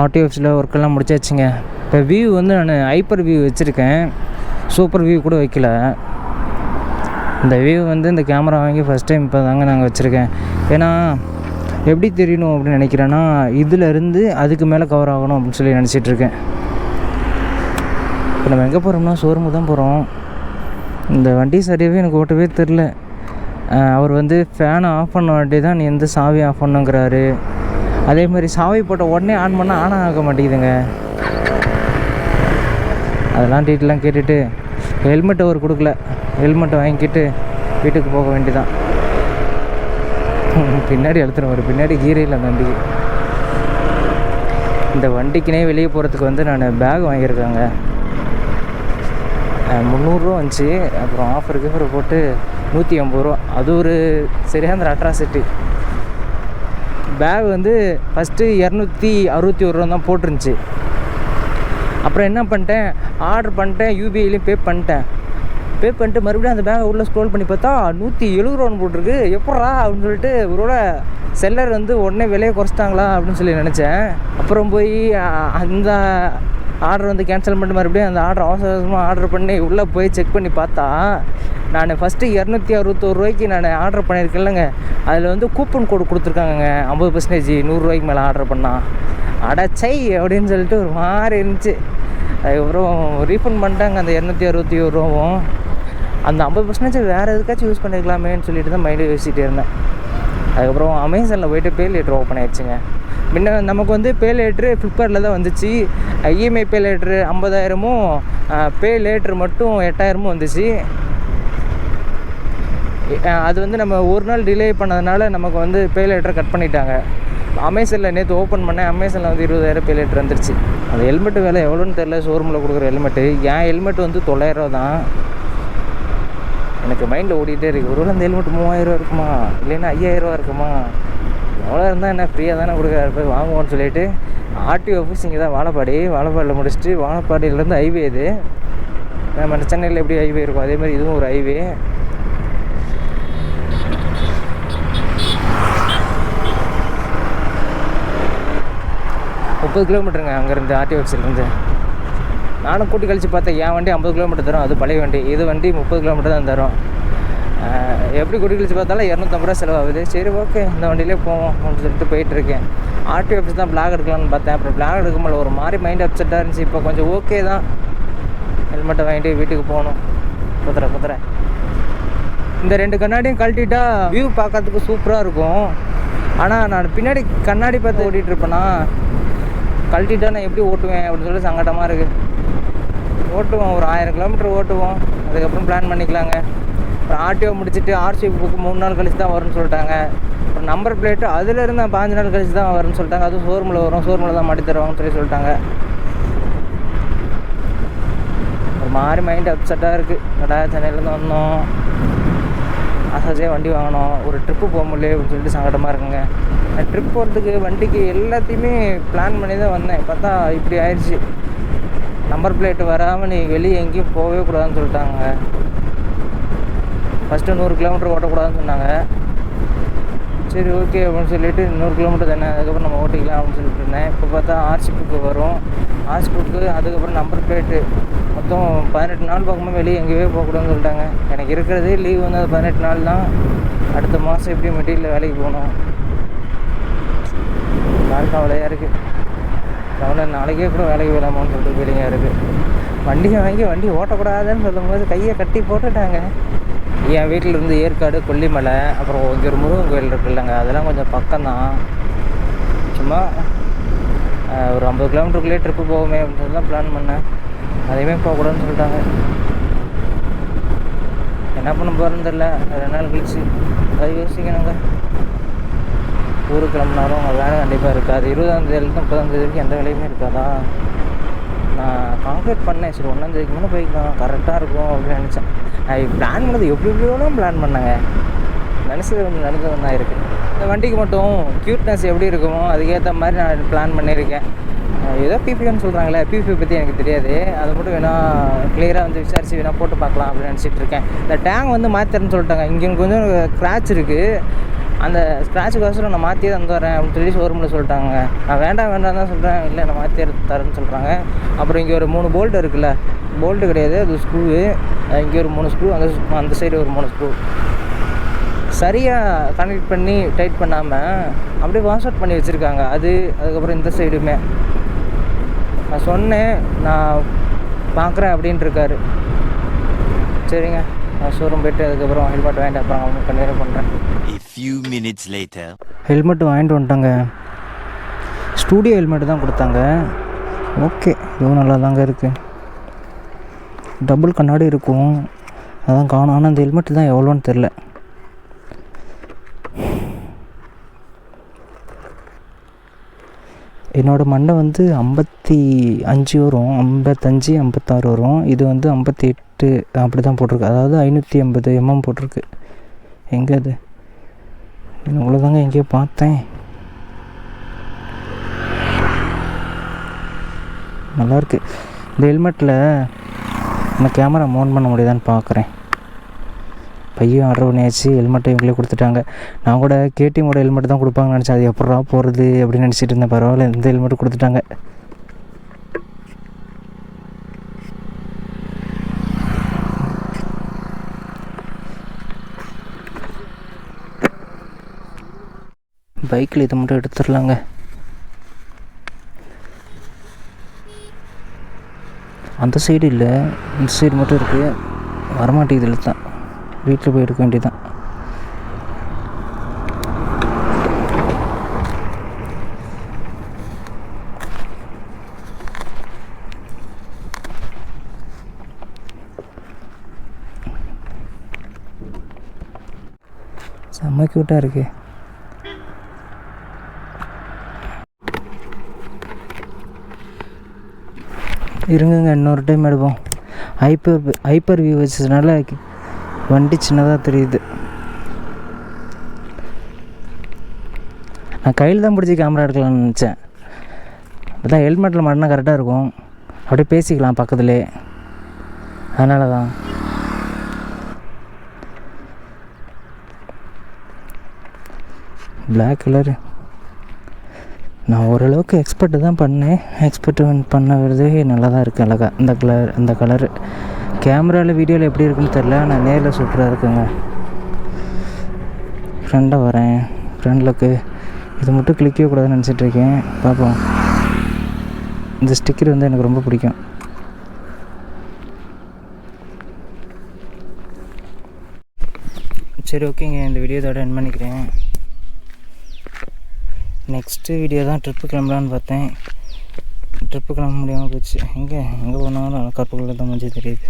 RT ஆஃபீஸில் ஒர்க்கெல்லாம் முடிச்சாச்சுங்க. இப்போ வியூ வந்து நான் ஹைப்பர் வியூ வச்சுருக்கேன். சூப்பர் வியூ கூட வைக்கல. இந்த வியூ வந்து இந்த கேமரா வாங்கி ஃபஸ்ட் டைம் இப்போ தாங்க நாங்கள் வச்சுருக்கேன். ஏன்னா எப்படி தெரியணும் அப்படின்னு நினைக்கிறேன்னா இதில் இருந்து அதுக்கு மேலே கவர் ஆகணும் அப்படின்னு சொல்லி நினச்சிட்டு இருக்கேன். இப்போ நம்ம எங்கே போகிறோம்னா ஷோரூமு தான் போகிறோம் இந்த வண்டி சரியாகவே எனக்கு ஓட்டவே தெரில அவர் வந்து ஃபேனை ஆஃப் பண்ண வாட்டி தான் நீ எந்த சாவி ஆஃப் பண்ணுங்கிறாரு. அதே மாதிரி சாவி போட்ட உடனே ஆன் பண்ணால் ஆன் ஆக மாட்டேங்குதுங்க. அதெல்லாம் டீட்டெயிலாம் கேட்டுட்டு ஹெல்மெட் அவர் கொடுக்கல. ஹெல்மெட்டை வாங்கிக்கிட்டு வீட்டுக்கு போக வேண்டியதான் பின்னாடி அழுத்துறோம் ஒரு பின்னாடி கீரை இல்லை அந்த வண்டிக்கு இந்த வண்டிக்குனே வெளியே போகிறதுக்கு வந்து நான் பேக் வாங்கியிருக்கேங்க. முந்நூறுரூவா வந்துச்சு. அப்புறம் ஆஃபர் கீஃபர் போட்டு நூற்றி ஐம்பது ரூபா. அது ஒரு சரியான அட்ராசிட்டி பேக் வந்து ஃபஸ்ட்டு இரநூத்தி அறுபத்தி ஒரு ரூபா தான் போட்டிருந்துச்சு. அப்புறம் என்ன பண்ணிட்டேன்? ஆர்டர் பண்ணிட்டேன் யூபிஐலையும் பே பண்ணிட்டேன். பே பண்ணிட்டு மறுபடியும் அந்த பேக்கை உள்ளே ஸ்க்ரோல் பண்ணி பார்த்தா நூற்றி எழுபது ரூபான்னு போட்டிருக்கு. எப்பட்றா அப்படின்னு சொல்லிட்டு ஒருவேளை செல்லர் வந்து உடனே விலையை குறைச்சிட்டாங்களா அப்படின்னு சொல்லி நினச்சேன். அப்புறம் போய் அந்த ஆர்டர் வந்து கேன்சல் பண்ணிட்டு மறுபடியும் அந்த ஆர்டர் அவசர அவசரமாக ஆர்டர் பண்ணி உள்ளே போய் செக் பண்ணி பார்த்தா நான் ஃபஸ்ட்டு இரநூத்தி அறுபத்தோரு ரூபாய்க்கு நான் ஆர்டர் பண்ணியிருக்கேன்லங்க அதில் வந்து கூப்பன் கோடு கொடுத்துருக்காங்கங்க. ஐம்பது பர்சன்டேஜ் நூறுரூவாய்க்கு மேலே ஆர்டர் பண்ணால் அடச்சை அப்படின்னு சொல்லிட்டு ஒரு மாதிரி இருந்துச்சு. அதுக்கப்புறம் ரீஃபண்ட் பண்ணிட்டாங்க அந்த இரநூத்தி அறுபத்தி ஒரு ரூபாவும். அந்த ஐம்பது பர்சன்டேஜ் வேறு எதுக்காச்சும் யூஸ் பண்ணிருக்கலாமேன்னு சொல்லிட்டு தான் மைண்டில் யோசிச்சுட்டு இருந்தேன். அதுக்கப்புறம் அமேசானில் போயிட்டு பே லேட்ரு ஓப்பன் ஆயிடுச்சுங்க. முன்ன நமக்கு வந்து பே லேட்ரு ஃப்ளிப்கார்ட்டில் தான் வந்துச்சு. இஎம்ஐ பே லேட்ரு ஐம்பதாயிரமும் பே லேட்ரு மட்டும் எட்டாயிரமும் வந்துச்சு. அது வந்து நம்ம ஒரு நாள் டிலே பண்ணதுனால நமக்கு வந்து பே லேட்டரை கட் பண்ணிட்டாங்க. அமேசானில் நேற்று ஓப்பன் பண்ணேன் அமேசானில் வந்து இருபதாயிரம் பே லேட்டர் வந்துருச்சு. அந்த ஹெல்மெட்டு விலை எவ்வளோன்னு தெரில ஷோரூமில் கொடுக்குற ஹெல்மெட்டு என் ஹெல்மெட் வந்து தொள்ளாயிரரூவா தான். எனக்கு மைண்டில் ஓடிட்டே இருக்குது ஒருவேளை அந்த ஹெல்மெட் மூவாயிரரூவா இருக்குமா? இல்லைன்னா ஐயாயிரரூவா இருக்குமா? அவ்வளோ இருந்தால் என்ன ஃப்ரீயாக தானே கொடுக்குறாரு போய் வாங்குவோன்னு சொல்லிட்டு ஆர்டிஓ ஆஃபீஸ் இங்கே தான் வாழப்பாடி வாழப்பாடியில் முடிச்சுட்டு வாழப்பாடியிலேருந்து ஹைவே இது. நம்ம சென்னையில் எப்படி ஹைவே இருக்கும்? அதே மாதிரி இதுவும் ஒரு ஹைவே முப்பது கிலோமீட்டருங்க அங்கேருந்து ஆர்டிஓ ஆஃபீஸ்லேருந்து நானும் கூட்டி கழித்து பார்த்தேன் என் வண்டி ஐம்பது கிலோமீட்டர் தரும் அது பழைய வண்டி. இது வண்டி முப்பது கிலோமீட்டர் தான் தரும். எப்படி குடி கழிச்சு பார்த்தாலும் இரநூத்தம்பது ரூபா செலவாகுது. சரி ஓகே இந்த வண்டியிலே போவோம் அப்படின்னு சொல்லிட்டு போயிட்டுருக்கேன். ஆர்டி ஆஃபீஸ் தான் பிளாக் எடுக்கலாம்னு பார்த்தேன். அப்புறம் பிளாக் எடுக்கும்போது ஒரு மாதிரி மைண்ட் அப்செட்டாக இருந்துச்சு. இப்போ கொஞ்சம் ஓகே தான். ஹெல்மெட்டை வாங்கிட்டு வீட்டுக்கு போகணும். குதிரை குதிரை இந்த ரெண்டு கண்ணாடியும் கழட்டிட்டா வியூ பார்க்கறதுக்கு சூப்பராக இருக்கும். ஆனால் நான் பின்னாடி கண்ணாடி பார்த்து ஓட்டிகிட்டு இருப்பேனா கழட்டிட்டா நான் எப்படி ஓட்டுவேன் அப்படின்னு சொல்லி சங்கடமாக இருக்குது ஓட்டுவோம். ஒரு ஆயிரம் கிலோமீட்டர் ஓட்டுவோம். அதுக்கப்புறம் பிளான் பண்ணிக்கலாங்க. அப்புறம் ஆர்டிஓ முடிச்சுட்டு ஆர்சி புக்கு மூணு நாள் கழிச்சு தான் வரும்னு சொல்லிட்டாங்க. அப்புறம் நம்பர் பிளேட்டு அதுலேருந்து பாஞ்சு நாள் கழிச்சு தான் வரும்னு சொல்லிட்டாங்க. அதுவும் ஷோரூமில் வரும். ஷோரூமில் தான் மாட்டி தருவாங்கன்னு சொல்லி சொல்லிட்டாங்க. ஒரு மாதிரி மைண்ட் அப்செட்டாக இருக்குது கடா சென்னையிலேருந்து வந்தோம். ஆசாசியாக வண்டி வாங்கினோம் ஒரு ட்ரிப்பு போக முடியல அப்படின்னு சொல்லிட்டு சங்கடமாக இருக்குங்க. ட்ரிப் போகிறதுக்கு வண்டிக்கு எல்லாத்தையுமே பிளான் பண்ணி தான் வந்தேன். பார்த்தா இப்படி ஆயிடுச்சு. நம்பர் பிளேட் வராமல் நீ வெளியே எங்கேயும் போகவே கூடாதுன்னு சொல்லிட்டாங்க. ஃபஸ்ட்டு நூறு கிலோமீட்டர் ஓட்டக்கூடாதுன்னு சொன்னாங்க. சரி ஓகே அப்படின்னு சொல்லிட்டு நூறு கிலோமீட்டர் தானே அதுக்கப்புறம் நம்ம ஓட்டிக்கலாம் அப்படின்னு சொல்லிட்டு இருந்தேன். இப்போ பார்த்தா ஆர்சி புக்கு வரும். ஆர்சி புக்கு அதுக்கப்புறம் நம்பர் பிளேட்டு மொத்தம் பதினெட்டு நாள் பார்க்கும்போது வெளியே எங்கேயே போகக்கூடாதுன்னு சொல்லிட்டாங்க. எனக்கு இருக்கிறதே லீவ் வந்து அது பதினெட்டு நாள் தான். அடுத்த மாதம் எப்படியும் மெட்டீரியல் வேலைக்கு போகணும். நாள் கவலையாக இருக்குது கவலை நாளைக்கே கூட வேலைக்கு போகலாமான்னு சொல்லிட்டு ஃபீலிங்காக இருக்குது வண்டியை வாங்கி வண்டி ஓட்டக்கூடாதுன்னு சொல்லும்போது கையை கட்டி போட்டுட்டாங்க. என் வீட்டில் இருந்து ஏற்காடு கொல்லிமலை அப்புறம் இங்கே ஒரு முருகன் கோயில் இருக்குல்லங்க. அதெல்லாம் கொஞ்சம் பக்கம்தான். சும்மா ஒரு ஐம்பது கிலோமீட்டருக்குள்ளேயே ட்ரிப்பு போகுமே அப்படின்னு தான் பிளான் பண்ணேன். அதையுமே போகக்கூடாதுன்னு சொல்லிட்டாங்க. என்ன பண்ண போகிறேன்னு தெரில ரெண்டு நாள் கழிச்சு? அதை யோசிக்கணுங்க. ஊருக்கு கிளம்புனாலும் அவங்க வேலை கண்டிப்பாக இருக்காது. இருபதாம் தேதியிலேருந்து முப்பதாம் தேதி வரைக்கும் எந்த வேலையுமே இருக்காதா? நான் கான்க்ரீட் பண்ணேன். சரி ஒன்றாம் தேதிக்கு முன்னே போய்க்கலாம். கரெக்டாக இருக்கும் அப்படின்னு நினச்சேன். நான் பிளான் பண்ணது எப்படி எப்படியோலாம் பிளான் பண்ணாங்க. நினச்சது ஒன்று நடந்தது தான் இருக்குது இந்த வண்டிக்கு மட்டும் க்யூட்னஸ் எப்படி இருக்குமோ அதுக்கேற்ற மாதிரி நான் பிளான் பண்ணியிருக்கேன். ஏதோ பிபிஎம்னு சொல்கிறாங்களே பிபி பற்றி எனக்கு தெரியாது. அதை மட்டும் வேணால் கிளியராக வந்து விசாரித்து வேணால் போட்டு பார்க்கலாம் அப்படின்னு நினச்சிட்டு இருக்கேன். இந்த டேங்க் வந்து மாற்றிறேன்னு சொல்லிட்டாங்க. இங்கே கொஞ்சம் கிராச் இருக்குது அந்த ஸ்க்ராட்சுக்கோசரம் நான் மாற்றியே தந்து வரேன் அப்படின்னு சொல்லி ஷோரூமில் சொல்லிட்டாங்க. நான் வேண்டாம் வேண்டாம் தான் சொல்கிறேன் இல்லை நான் மாற்றி தரேன்னு சொல்கிறாங்க அப்புறம் இங்கே ஒரு மூணு போல்ட் இருக்குல்ல. போல்ட்டு கிடையாது அது ஸ்க்ரூவு இங்கே ஒரு மூணு ஸ்க்ரூ அந்த அந்த சைடு ஒரு மூணு ஸ்க்ரூ சரியாக கனெக்ட் பண்ணி டைட் பண்ணாமல் அப்படியே வாஷ் அவுட் பண்ணி வச்சுருக்காங்க. அது அதுக்கப்புறம் இந்த சைடுமே நான் சொன்னேன் நான் பார்க்குறேன் அப்படின்ட்டு இருக்காரு. சரிங்க. நான் ஷோரூம் போயிட்டு அதுக்கப்புறம் ஹெல்மெட் வாங்கிட்டு அப்புறம் அவங்க கண்டினியூ பண்ணுறேன் few minutes later. ஹெல்மெட் வாங்கிட்டு வந்துட்டாங்க. ஸ்டூடியோ ஹெல்மெட் தான் கொடுத்தாங்க. ஓகே இதுவும் நல்லா தாங்க இருக்குது டபுள் கண்ணாடி இருக்கும். அதான் காணும். ஆனால் அந்த ஹெல்மெட் தான் எவ்வளோன்னு தெரில என்னோடய மண்டை வந்து ஐம்பத்தி அஞ்சு வரும். ஐம்பத்தஞ்சு ஐம்பத்தாறு வரும். இது வந்து ஐம்பத்தி எட்டு அப்படி தான் போட்டிருக்கு. அதாவது ஐநூற்றி ஐம்பது எம்எம் போட்டிருக்கு. எங்கே அது இவ்வளோதாங்க எங்கேயோ பார்த்தேன். நல்லாயிருக்கு இந்த ஹெல்மெட்டில் நம்ம கேமரா மோன் பண்ண முடியுதான்னு பார்க்குறேன் பையன் ஆர்டர் பண்ணியாச்சு ஹெல்மெட்டை இவங்களே கொடுத்துட்டாங்க. நான் கூட கேடிஎம்மோட ஹெல்மெட் தான் கொடுப்பாங்கன்னு நினச்சேன். அது எப்படா போகிறது அப்படின்னு நினச்சிட்டு இருந்தேன். பரவாயில்ல இந்த ஹெல்மெட் கொடுத்துட்டாங்க. பைக்கில் இதை மட்டும் எடுத்துடலாங்க. அந்த சைடு இல்லை இந்த சைடு மட்டும் இருக்குது வரமாட்டேங்குது தான் வீட்டில் போய் எடுக்க வேண்டியதான் செம்ம க்யூட்டாக இருக்கு. இருங்கங்க இன்னொரு டைம் எடுப்போம். ஹைப்பர் ஹைப்பர் வியூ வச்சதுனால வண்டி சின்னதாக தெரியுது. நான் கையில் தான் பிடிச்சி கேமரா எடுக்கலாம்னு நினச்சேன். அதான் ஹெல்மெட்டில் மாட்டினா கரெக்டாக இருக்கும். அப்படியே பேசிக்கலாம் பக்கத்துலேயே அதனால தான் பிளாக் கலரு நான் ஓரளவுக்கு எக்ஸ்பெக்ட் தான் பண்ணேன். எக்ஸ்பெக்ட் பண்ணுறது நல்லா தான் இருக்குது அழகாக இந்த கலர் அந்த கலரு கேமராவில் வீடியோவில் எப்படி இருக்குன்னு தெரில ஆனால் நேரில் சூப்பராக இருக்குங்க. ஃப்ரெண்டாக வரேன். ஃப்ரெண்ட்லுக்கு இது மட்டும் கிளிக்கவே கூடாதுன்னு நினச்சிட்ருக்கேன் பார்ப்போம். இந்த ஸ்டிக்கர் வந்து எனக்கு ரொம்ப பிடிக்கும். சரி ஓகேங்க இந்த வீடியோ இதோட என் பண்ணிக்கிறேன். நெக்ஸ்ட்டு வீடியோ தான் ட்ரிப்பு கிளம்பலான்னு பார்த்தேன். ட்ரிப்பு கிளம்ப முடியாமல் போச்சு. எங்கே எங்கே போனாலும் கற்புக்குள்ளே தான் மஞ்சள் தெரியுது.